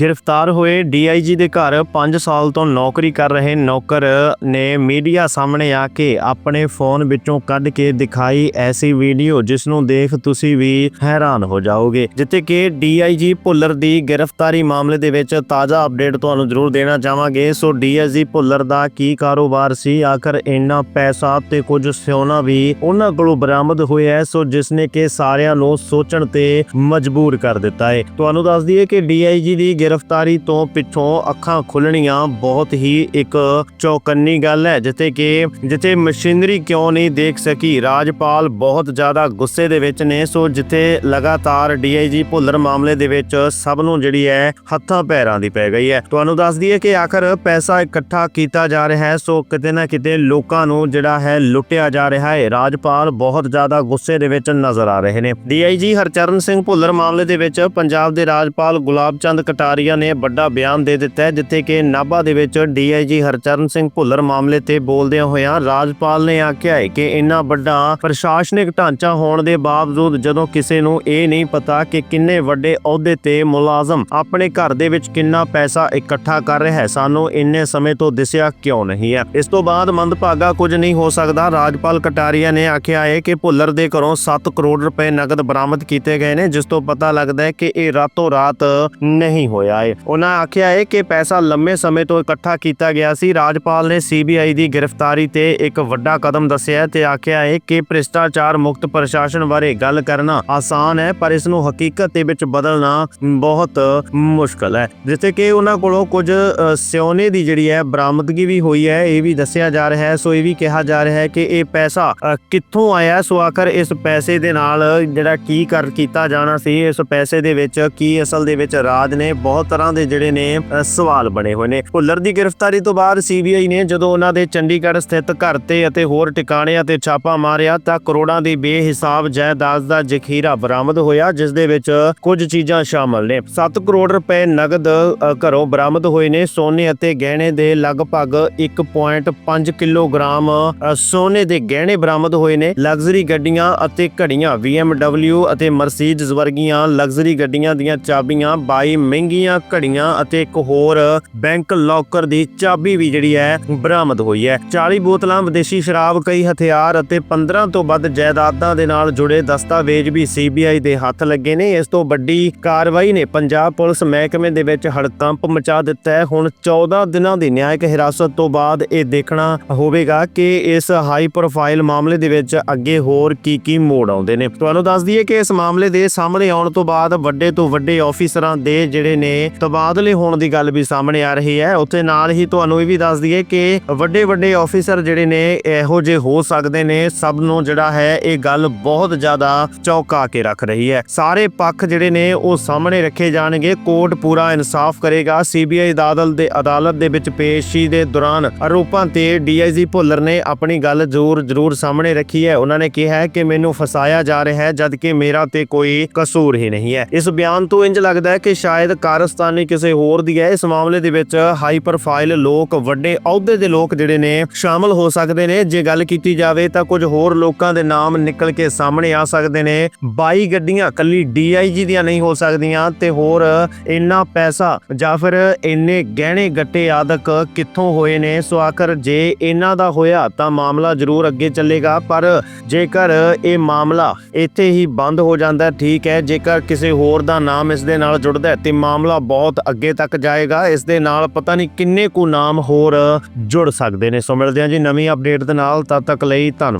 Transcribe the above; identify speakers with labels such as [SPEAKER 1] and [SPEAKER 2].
[SPEAKER 1] ਗ੍ਰਿਫਤਾਰ ਹੋਏ ਡੀਆਈਜੀ ਦੇ ਘਰ 5 ਸਾਲ ਤੋਂ ਨੌਕਰੀ ਕਰ ਰਹੇ ਨੌਕਰ ਨੇ ਮੀਡੀਆ ਸਾਹਮਣੇ ਆ ਕੇ ਆਪਣੇ ਫੋਨ ਵਿੱਚੋਂ ਕੱਢ ਕੇ ਦਿਖਾਈ ਐਸੀ ਵੀਡੀਓ ਜਿਸ ਨੂੰ ਦੇਖ ਤੁਸੀਂ ਵੀ ਹੈਰਾਨ ਹੋ ਜਾਓਗੇ, ਜਿੱਥੇ ਕਿ ਡੀਆਈਜੀ ਭੁੱਲਰ ਦੀ ਗ੍ਰਿਫਤਾਰੀ ਮਾਮਲੇ ਦੇ ਵਿੱਚ ਤਾਜ਼ਾ ਅਪਡੇਟ ਤੁਹਾਨੂੰ ਜ਼ਰੂਰ ਦੇਣਾ ਚਾਹਾਂਗੇ। ਸੋ ਡੀਆਈਜੀ ਭੁੱਲਰ ਦਾ ਕੀ ਕਾਰੋਬਾਰ ਸੀ? ਆਖਰ ਇੰਨਾ ਪੈਸਾ ਤੇ ਕੁਝ ਸੋਨਾ ਵੀ ਉਹਨਾਂ ਕੋਲੋਂ ਬਰਾਮਦ ਹੋਇਆ ਸੋ ਜਿਸ ਨੇ ਕਿ ਸਾਰਿਆਂ ਨੂੰ ਸੋਚਣ ਤੇ ਮਜਬੂਰ ਕਰ ਦਿੱਤਾ ਹੈ। ਤੁਹਾਨੂੰ ਦੱਸ ਦਈਏ ਕਿ ਡੀਆਈਜੀ ਦੀ ਗ੍ਰਿਫਤਾਰੀ ਤੋਂ ਪਿੱਛੋਂ ਅੱਖਾਂ ਖੁੱਲਣੀਆਂ ਬਹੁਤ ਹੀ ਇੱਕ ਚੌਕੰਨੀ ਗੱਲ ਹੈ, ਜਿੱਥੇ ਕਿ, ਜਿੱਥੇ ਮਸ਼ੀਨਰੀ ਕਿਉਂ ਨਹੀਂ ਦੇਖ ਸਕੀ? ਰਾਜਪਾਲ ਬਹੁਤ ਜ਼ਿਆਦਾ ਗੁੱਸੇ ਦੇ ਵਿੱਚ ਨੇ, ਸੋ ਜਿੱਥੇ ਲਗਾਤਾਰ ਡੀਆਈਜੀ ਭੁੱਲਰ ਮਾਮਲੇ ਦੇ ਵਿੱਚ ਸਭ ਨੂੰ ਜਿਹੜੀ ਹੈ, ਹੱਥਾਂ ਪੈਰਾਂ ਦੀ ਪੈ ਗਈ ਹੈ। ਤੁਹਾਨੂੰ ਦੱਸ ਦਈਏ ਕਿ ਆਖਰ ਪੈਸਾ ਇਕੱਠਾ ਕੀਤਾ ਜਾ ਰਿਹਾ ਹੈ, ਸੋ ਕਿਤੇ ਨਾ ਕਿਤੇ ਲੋਕਾਂ ਨੂੰ ਜਿਹੜਾ ਹੈ, ਲੁੱਟਿਆ ਜਾ ਰਿਹਾ ਹੈ। ਰਾਜਪਾਲ ਬਹੁਤ ਜ਼ਿਆਦਾ ਗੁੱਸੇ ਦੇ ਵਿੱਚ ਨਜ਼ਰ ਆ ਰਹੇ ਨੇ। ਡੀਆਈਜੀ ਹਰਚਰਨ ਸਿੰਘ ਭੁੱਲਰ ਮਾਮਲੇ ਦੇ ਵਿੱਚ ਪੰਜਾਬ ਦੇ ਰਾਜਪਾਲ ਗੁਲਾਬ ਚੰਦ ਕਟਾਰੀਆ ਨੇ ਵੱਡਾ ਬਿਆਨ ਦੇ ਦਿੱਤਾ ਜਿੱਥੇ ਕਿ ਨਾਭਾ ਦੇ ਵਿੱਚ ਡੀਆਈਜੀ ਹਰਚਰਨ ਸਿੰਘ ਭੁੱਲਰ ਮਾਮਲੇ ਤੇ ਬੋਲਦਿਆਂ ਹੋਇਆਂ ਰਾਜਪਾਲ ਨੇ ਆਖਿਆ ਹੈ ਕਿ ਇੰਨਾ ਵੱਡਾ ਪ੍ਰਸ਼ਾਸਨਿਕ ਢਾਂਚਾ ਹੋਣ ਦੇ ਬਾਵਜੂਦ ਜਦੋਂ ਕਿਸੇ ਨੂੰ ਇਹ ਨਹੀਂ ਪਤਾ ਕਿ ਕਿੰਨੇ ਵੱਡੇ ਅਹੁਦੇ ਤੇ ਮੁਲਾਜ਼ਮ ਆਪਣੇ ਘਰ ਦੇ ਵਿੱਚ ਕਿੰਨਾ ਪੈਸਾ ਇਕੱਠਾ ਕਰ ਰਿਹਾ ਹੈ, ਸਾਨੂੰ ਇੰਨੇ ਸਮੇਂ ਤੋਂ ਦਿਸਿਆ ਕਿਉਂ ਨਹੀਂ ਹੈ। ਇਸ ਤੋਂ ਬਾਅਦ ਮੰਦਭਾਗਾ ਕੁਝ ਨਹੀਂ ਹੋ ਸਕਦਾ। ਰਾਜਪਾਲ ਕਟਾਰੀਆ ਨੇ ਆਖਿਆ ਹੈ ਕਿ ਭੁੱਲਰ ਦੇ ਘਰੋਂ 7 ਕਰੋੜ ਰੁਪਏ ਨਗਦ ਬਰਾਮਦ ਕੀਤੇ ਗਏ ਨੇ, ਜਿਸ ਤੋਂ ਪਤਾ ਲੱਗਦਾ ਹੈ ਕਿ ਇਹ ਰਾਤੋਂ ਰਾਤ ਨਹੀਂ ਹੋਇਆ ਹੈ ਉਹਨਾਂ ਆਖਿਆ ਹੈ ਕਿ ਪੈਸਾ ਲੰਮੇ ਸਮੇਂ ਤੋਂ ਇਕੱਠਾ ਕੀਤਾ ਗਿਆ ਸੀ। ਰਾਜਪਾਲ ਨੇ ਸੀਬੀਆਈ ਦੀ ਗ੍ਰਿਫਤਾਰੀ ਤੇ ਇੱਕ ਵੱਡਾ ਕਦਮ ਦੱਸਿਆ ਤੇ ਆਖਿਆ ਹੈ ਕਿ ਭ੍ਰਿਸ਼ਟਾਚਾਰ ਮੁਕਤ ਪ੍ਰਸ਼ਾਸਨ ਬਾਰੇ ਗੱਲ ਕਰਨਾ ਆਸਾਨ ਹੈ ਪਰ ਇਸ ਨੂੰ ਹਕੀਕਤ ਦੇ ਵਿੱਚ ਬਦਲਣਾ ਬਹੁਤ ਮੁਸ਼ਕਲ ਹੈ। ਜਿੱਥੇ ਕਿ ਉਹਨਾਂ ਕੋਲੋਂ ਕੁਝ ਅ, ਸਿਉਨੇ ਦੀ ਜਿਹੜੀ ਹੈ ਬਰਾਮਦਗੀ ਵੀ ਹੋਈ ਹੈ ਇਹ ਵੀ ਦੱਸਿਆ ਜਾ ਰਿਹਾ ਹੈ। ਸੋ ਇਹ ਵੀ ਕਿਹਾ ਜਾ ਰਿਹਾ ਹੈ ਕਿ ਇਹ ਪੈਸਾ ਅ, ਕਿੱਥੋਂ ਆਇਆ ਸੋ ਆਖਰ ਇਸ ਪੈਸੇ ਦੇ ਨਾਲ ਜਿਹੜਾ ਕੀ ਕਰ ਕੀਤਾ ਜਾਣਾ ਸੀ ਇਸ ਪੈਸੇ ਦੇ ਵਿੱਚ ਕੀ ਅਸਲ ਦੇ ਵਿੱਚ ਰਾਜ ਨੇ ਬਹੁਤ ਬਹੁਤ ਤਰ੍ਹਾਂ ਦੇ ਜਿਹੜੇ ਨੇ ਸਵਾਲ ਬਣੇ ਹੋਏ ਨੇ। ਭੁੱਲਰ ਦੀ ਗ੍ਰਿਫਤਾਰੀ ਤੋਂ ਬਾਅਦ ਸੀਬੀਆਈ ਨੇ ਜਦੋਂ ਉਹਨਾਂ ਦੇ ਚੰਡੀਗੜ੍ਹ ਸਥਿਤ ਘਰ ਤੇ ਅਤੇ ਹੋਰ ਟਿਕਾਣਿਆਂ ਤੇ ਛਾਪਾ ਮਾਰਿਆ, ਤਾਂ ਕਰੋੜਾਂ ਦੀ ਬੇਹਿਸਾਬ ਜਾਇਦਾਦ ਦਾ ਜ਼ਖੀਰਾ ਬਰਾਮਦ ਹੋਇਆ, ਜਿਸ ਦੇ ਵਿੱਚ ਕੁਝ ਚੀਜ਼ਾਂ ਸ਼ਾਮਲ ਨੇ। 7 ਕਰੋੜ ਰੁਪਏ ਨਗਦ ਘਰੋਂ ਬਰਾਮਦ ਹੋਏ ਨੇ। ਸੋਨੇ ਅਤੇ ਗਹਿਣੇ ਦੇ ਲਗਭਗ 1.5 ਕਿਲੋਗ੍ਰਾਮ ਸੋਨੇ ਦੇ ਗਹਿਣੇ ਬਰਾਮਦ ਹੋਏ ਨੇ। ਲਗਜ਼ਰੀ ਗੱਡੀਆਂ ਅਤੇ ਘੜੀਆਂ BMW ਅਤੇ ਮਰਸੀਡਜ਼ ਵਰਗੀਆਂ ਲਗਜ਼ਰੀ ਗੱਡੀਆਂ ਦੀਆਂ ਚਾਬੀਆਂ 22 ਮਹਿੰਗੀਆਂ ਘੜੀਆਂ ਅਤੇ ਇੱਕ ਹੋਰ ਬੈਂਕ ਲੋਕਰ ਦੀ ਚਾਬੀ ਵੀ ਜਿਹੜੀ ਹੈ ਬਰਾਮਦ ਹੋਈ ਹੈ। 40 ਬੋਤਲਾਂ ਵਿਦੇਸ਼ੀ ਸ਼ਰਾਬ, ਕਈ ਹਥਿਆਰ ਅਤੇ 15 ਤੋਂ ਵੱਧ ਜਾਇਦਾਦਾਂ ਦੇ ਨਾਲ ਜੁੜੇ ਦਸਤਾਵੇਜ਼ ਵੀ ਸੀਬੀਆਈ ਦੇ ਹੱਥ ਲੱਗੇ ਨੇ। ਇਸ ਤੋਂ ਵੱਡੀ ਕਾਰਵਾਈ ਨੇ ਪੰਜਾਬ ਪੁਲਿਸ ਮਹਿਕਮੇ ਦੇ ਵਿੱਚ ਹੜਕੰਪ ਮਚਾ ਦਿੱਤਾ ਹੈ। ਹੁਣ 14 ਦਿਨਾਂ ਦੀ ਨਿਆਇਕ ਹਿਰਾਸਤ ਤੋਂ ਬਾਅਦ ਇਹ ਦੇਖਣਾ ਹੋਵੇਗਾ ਕਿ ਇਸ ਹਾਈ ਪ੍ਰੋਫਾਈਲ ਮਾਮਲੇ ਦੇ ਵਿੱਚ ਅੱਗੇ ਹੋਰ ਕੀ ਕੀ ਮੋੜ ਆਉਂਦੇ ਨੇ। ਤੁਹਾਨੂੰ ਦੱਸ ਦਈਏ ਕਿ ਇਸ ਮਾਮਲੇ ਦੇ ਸਾਹਮਣੇ ਆਉਣ ਤੋਂ ਬਾਅਦ ਵੱਡੇ ਤੋਂ ਵੱਡੇ ਆਫੀਸਰਾਂ ਦੇ ਜਿਹੜੇ ਨੇ ਤਬਾਦਲੇ ਹੋਣ ਦੀ ਗੱਲ ਵੀ ਸਾਹਮਣੇ ਆ ਰਹੀ ਹੈ। ਉੱਥੇ ਨਾਲ ਹੀ ਤੁਹਾਨੂੰ ਇਹ ਵੀ ਦੱਸ ਦਈਏ ਕਿ ਵੱਡੇ ਵੱਡੇ ਆਫੀਸਰ ਜਿਹੜੇ ਨੇ, ਇਹੋ ਜਿਹੇ ਹੋ ਸਕਦੇ ਨੇ। ਸਭ ਨੂੰ ਜਿਹੜਾ ਹੈ, ਇਹ ਗੱਲ ਬਹੁਤ ਜ਼ਿਆਦਾ ਚੌਂਕਾ ਕੇ ਰੱਖ ਰਹੀ ਹੈ। ਸਾਰੇ ਪੱਖ ਜਿਹੜੇ ਨੇ, ਉਹ ਸਾਹਮਣੇ ਰੱਖੇ ਜਾਣਗੇ। ਕੋਰਟ ਪੂਰਾ ਇਨਸਾਫ ਕਰੇਗਾ। ਸੀਬੀਆਈ ਅਦਾਲਤ ਦੇ ਅਦਾਲਤ ਦੇ ਵਿੱਚ ਪੇਸ਼ੀ ਦੇ ਦੌਰਾਨ ਆਰੋਪਾਂ ਤੇ ਡੀਆਈਜੀ ਭੁੱਲਰ ਨੇ ਆਪਣੀ ਗੱਲ ਜ਼ਰੂਰ ਜ਼ਰੂਰ ਸਾਹਮਣੇ ਰੱਖੀ ਹੈ। ਉਹਨਾਂ ਨੇ ਕਿਹਾ ਹੈ ਕਿ ਮੈਨੂੰ ਫਸਾਇਆ ਜਾ ਰਿਹਾ ਹੈ ਜਦ ਮੇਰਾ ਤੇ ਕੋਈ ਕਸੂਰ ਹੀ ਨਹੀਂ ਹੈ। ਇਸ ਬਿਆਨ ਤੋਂ ਇੰਜ ਲੱਗਦਾ ਹੈ ਕਿ ਸ਼ਾਇਦ ਕਾਰਸਤਾਨੀ ਕਿਸੇ ਹੋਰ ਦੀ ਹੈ। ਇਸ ਮਾਮਲੇ ਦੇ ਵਿੱਚ ਹਾਈ ਪ੍ਰੋਫਾਈਲ ਲੋਕ, ਵੱਡੇ ਅਹੁਦੇ ਦੇ ਲੋਕ ਜਿਹੜੇ ਨੇ, ਸ਼ਾਮਲ ਹੋ ਸਕਦੇ ਨੇ। ਜੇ ਗੱਲ ਕੀਤੀ ਜਾਵੇ ਤਾਂ ਕੁਝ ਹੋਰ ਲੋਕਾਂ ਦੇ ਨਾਮ ਨਿਕਲ ਕੇ ਸਾਹਮਣੇ ਆ ਸਕਦੇ ਨੇ। 22 ਗੱਡੀਆਂ ਕੱਲੀ ਡੀਆਈਜੀ ਦੀਆਂ ਨਹੀਂ ਹੋ ਸਕਦੀਆਂ ਤੇ ਹੋਰ ਇੰਨਾ ਪੈਸਾ ਜਾਂ ਫਿਰ ਇੰਨੇ ਗਹਿਣੇ ਗੱਟੇ ਆਦਿਕ ਕਿੱਥੋਂ ਹੋਏ ਨੇ? ਸੋ ਆਖਰ ਜੇ ਇਹਨਾਂ ਦਾ ਹੋਇਆ ਤਾਂ ਮਾਮਲਾ ਜ਼ਰੂਰ ਅੱਗੇ ਚੱਲੇਗਾ। ਪਰ ਜੇਕਰ ਇਹ ਮਾਮਲਾ ਇੱਥੇ ਹੀ ਬੰਦ ਹੋ ਜਾਂਦਾ, ਠੀਕ ਹੈ। ਜੇਕਰ ਕਿਸੇ ਹੋਰ ਦਾ ਨਾਮ ਇਸ ਦੇ ਨਾਲ ਜੁੜਦਾ ਹੈ, ਤੇ ਮਾਮਲਾ ਮਾਮਲਾ ਬਹੁਤ ਅੱਗੇ ਤੱਕ ਜਾਏਗਾ। ਇਸ ਦੇ ਨਾਲ ਪਤਾ ਨਹੀਂ ਕਿੰਨੇ ਕੁ ਨਾਮ ਹੋਰ ਜੁੜ ਸਕਦੇ ਨੇ। ਸੋ ਮਿਲਦੇ ਹਾਂ ਜੀ ਨਵੀਂ ਅਪਡੇਟ ਦੇ ਨਾਲ। ਤਦ ਤੱਕ ਲਈ ਧੰਨਵਾਦ।